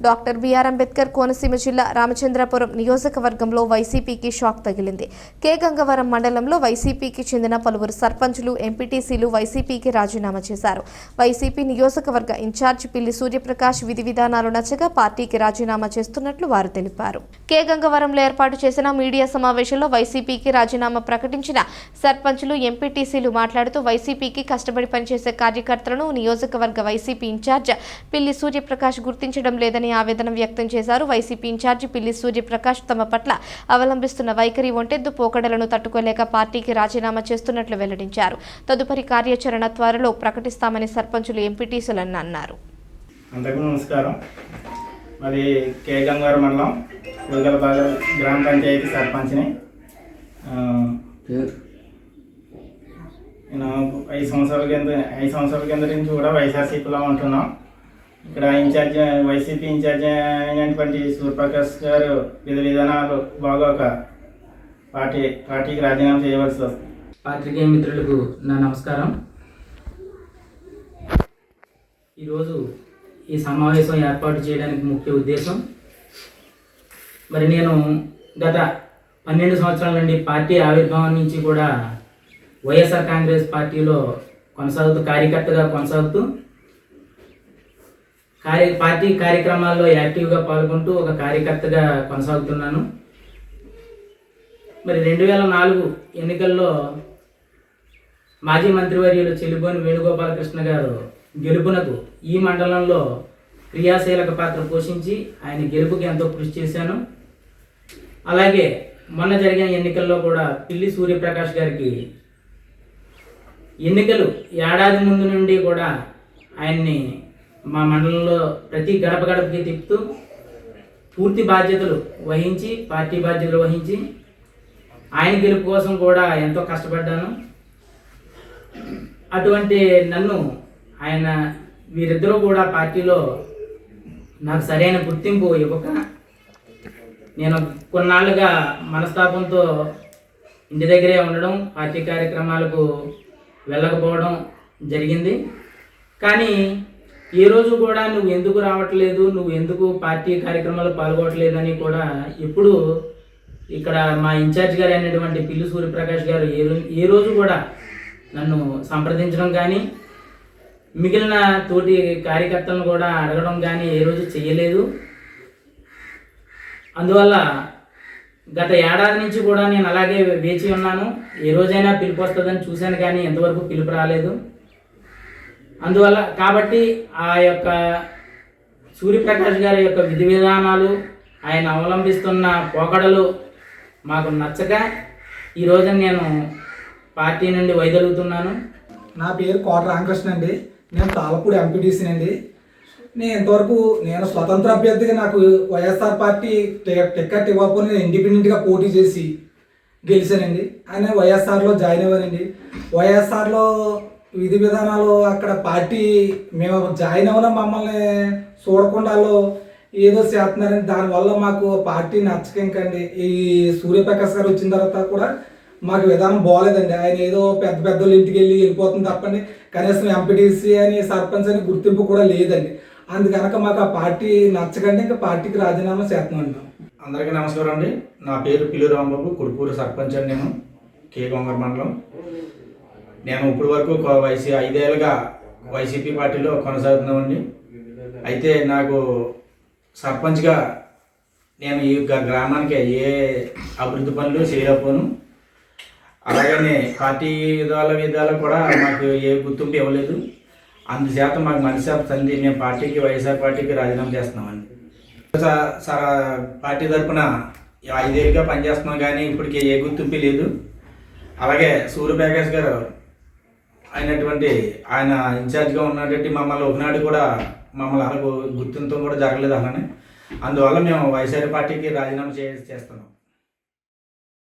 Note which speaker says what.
Speaker 1: Doctor BR Ambedkar Konaseema జిల్లా రామచంద్రపురం నియోజకవర్గంలో వైసీపీకి షాక్ తగిలింది. కే గంగవరం మండలంలో వైసీపీకి చెందిన పలువురు సర్పంచులు ఎంపీటీసీలు వైసీపీకి రాజీనామా చేశారు. వైసీపీ నియోజకవర్గ ఇన్ఛార్జ్ పిల్లి సూర్యప్రకాష్ విధి విధానాలు నచ్చగా పార్టీకి రాజీనామా చేస్తున్నట్లు వారు తెలిపారు. కే గంగవరంలో ఏర్పాటు చేసిన మీడియా సమావేశంలో వైసీపీకి రాజీనామా ప్రకటించిన సర్పంచులు ఎంపీటీసీలు మాట్లాడుతూ వైసీపీకి కష్టపడి పనిచేసే కార్యకర్తలను నియోజకవర్గ వైసీపీ ఇన్ఛార్జ్ పిల్లి సూర్యప్రకాష్ గుర్తించడం లేదని ఆవేదన వ్యక్తం చేశారు. వైసీపీ ఇన్ఛార్జి పిల్లి సూర్యప్రకాష్ తమ పట్ల అవలంబిస్తున్న వైఖరి ఒంటెద్దు పోకడలను తట్టుకోలేక పార్టీకి రాజీనామా చేస్తున్నట్లు వెల్లడించారు. తదుపరి కార్యాచరణ త్వరలో ప్రకటిస్తామని సర్పంచులు ఎంపీటీసీలను అన్నారు.
Speaker 2: నమస్కారం. మరి కే. గంగారం మండలం ఉదగలబాగ గ్రామ పంచాయతీ సర్పంచ్ని. నేను ఐదు సంవత్సరాల కింద ఐదు సంవత్సరాల కింద నుంచి కూడా వైఎస్ఆర్సీపీలో ఉంటున్నాం. ఇక్కడ ఇన్ఛార్జ్ వైసీపీ ఇన్ఛార్జ్ అయినటువంటి సూర్యప్రకాష్ గారు విధ విధానాలు బాగోక పార్టీ పార్టీకి రాజీనామా చేయవలసి వస్తుంది.
Speaker 3: పాత్రికేయ మిత్రులకు నా నమస్కారం. ఈరోజు ఈ సమావేశం ఏర్పాటు చేయడానికి ముఖ్య ఉద్దేశం మరి నేను గత పన్నెండు సంవత్సరాల నుండి పార్టీ ఆవిర్భావం నుంచి కూడా వైఎస్ఆర్ కాంగ్రెస్ పార్టీలో కొనసాగుతూ కార్యకర్తగా కొనసాగుతూ కార్య పార్టీ కార్యక్రమాల్లో యాక్టివ్గా పాల్గొంటూ ఒక కార్యకర్తగా కొనసాగుతున్నాను. మరి రెండు వేల నాలుగు ఎన్నికల్లో మాజీ మంత్రివర్యులు చెల్లిబోని వేణుగోపాలకృష్ణ గారు గెలుపునకు ఈ మండలంలో క్రియాశీలక పాత్ర పోషించి ఆయన గెలుపుకి ఎంతో కృషి చేశాను. అలాగే మొన్న జరిగిన ఎన్నికల్లో కూడా పిల్లి సూర్యప్రకాష్ గారికి ఎన్నికలు ఏడాది ముందు నుండి కూడా ఆయన్ని మా మండలంలో ప్రతి గడప గడపకి తిప్పుతూ పూర్తి బాధ్యతలు వహించి పార్టీ బాధ్యతలు వహించి ఆయన గెలుపు కోసం కూడా ఎంతో కష్టపడ్డాను. అటువంటి నన్ను ఆయన వీరిద్దరూ కూడా పార్టీలో నాకు సరైన గుర్తింపు ఇవ్వక నేను కొన్నాళ్ళుగా మనస్తాపంతో ఇంటి దగ్గరే ఉండడం పార్టీ కార్యక్రమాలకు వెళ్ళకపోవడం జరిగింది. కానీ ఏ రోజు కూడా నువ్వు ఎందుకు రావట్లేదు నువ్వు ఎందుకు పార్టీ కార్యక్రమాల్లో పాల్గొనట్లేదని కూడా ఇప్పుడు ఇక్కడ మా ఇన్ఛార్జ్ గారు అయినటువంటి పిల్లి సూర్యప్రకాష్ గారు ఏ రోజు ఏ రోజు కూడా నన్ను సంప్రదించడం కానీ మిగిలిన తోటి కార్యకర్తలను కూడా అడగడం కానీ ఏ రోజు చేయలేదు అందువల్ల గత ఏడాది నుంచి కూడా నేను అలాగే వేచి ఉన్నాను. ఏ రోజైనా పిలుపు వస్తుందని చూశాను కానీ ఎంతవరకు పిలుపు రాలేదు. అందువల్ల కాబట్టి ఆ యొక్క సూర్యప్రకాష్ గారి యొక్క విధి విధానాలు ఆయన అవలంబిస్తున్న పోకడలు మాకు నచ్చక ఈ రోజున నేను పార్టీ నుండి వైదొలుగుతున్నాను.
Speaker 4: నా పేరు కోట రామకృష్ణ అండి. నేను తాలపూడి ఎంపీటీసీ అండి నేను ఇంతవరకు నేను స్వతంత్ర అభ్యర్థిగా నాకు వైఎస్ఆర్ పార్టీ టికెట్ ఇవ్వకపోతే నేను ఇండిపెండెంట్గా పోటీ చేసి గెలిచానండి. ఆయన వైఎస్ఆర్లో జాయిన్ అవ్వానండి. వైఎస్ఆర్లో విధి విధానాలు అక్కడ పార్టీ మేము జాయిన్ అవ్వడం మమ్మల్ని చూడకుండా ఏదో చేస్తున్నారని దానివల్ల మాకు పార్టీ నచ్చకంకండి ఈ సూర్యప్రకాష్ గారు వచ్చిన తర్వాత కూడా మాకు విధానం బాగోలేదండి ఆయన ఏదో పెద్ద పెద్ద ఇంటికి వెళ్ళి వెళ్ళిపోతుంది తప్పండి. కనీసం ఎంపీటీసీ అని సర్పంచ్ అని గుర్తింపు కూడా లేదండి. అందుకనక మాకు ఆ పార్టీ నచ్చకండి ఇంకా పార్టీకి రాజీనామా చేస్తున్నాం
Speaker 2: అందరికీ నమస్కారం అండి. నా పేరు పిల్లి రాంబాబు కుడుపూరు సర్పంచ్ అండి నేను కే గొంగర్ మండలం. నేను ఇప్పటి వరకు వైసీ ఐదేళ్ళుగా వైసీపీ పార్టీలో కొనసాగుతున్నామండి. అయితే నాకు సర్పంచ్గా నేను ఈ గ- గ్రామానికి ఏ అభివృద్ధి పనులు చేయలేకపోను. అలాగనే పార్టీ విధాల విధాలు కూడా మాకు ఏ గుర్తింపు ఇవ్వలేదు. అందుచేత మాకు మనసాప్ తంది మేము పార్టీకి వైఎస్ఆర్ పార్టీకి రాజీనామా చేస్తున్నామండి. స- స- పార్టీ తరఫున ఐదేళ్ళుగా పనిచేస్తున్నాం కానీ ఇప్పటికి ఏ గుర్తింపు లేదు. అలాగే సూర్యప్రకాష్ గారు అయినటువంటి ఆయన ఇన్ఛార్జ్గా ఉన్నటువంటి మమ్మల్ని ఒకనాడు కూడా మమ్మల్ని అలా గుర్తించడం కూడా జరగలేదు అలానే అందువల్ల మేము వైఎస్ఆర్ పార్టీకి రాజీనామా చే చేస్తున్నాం.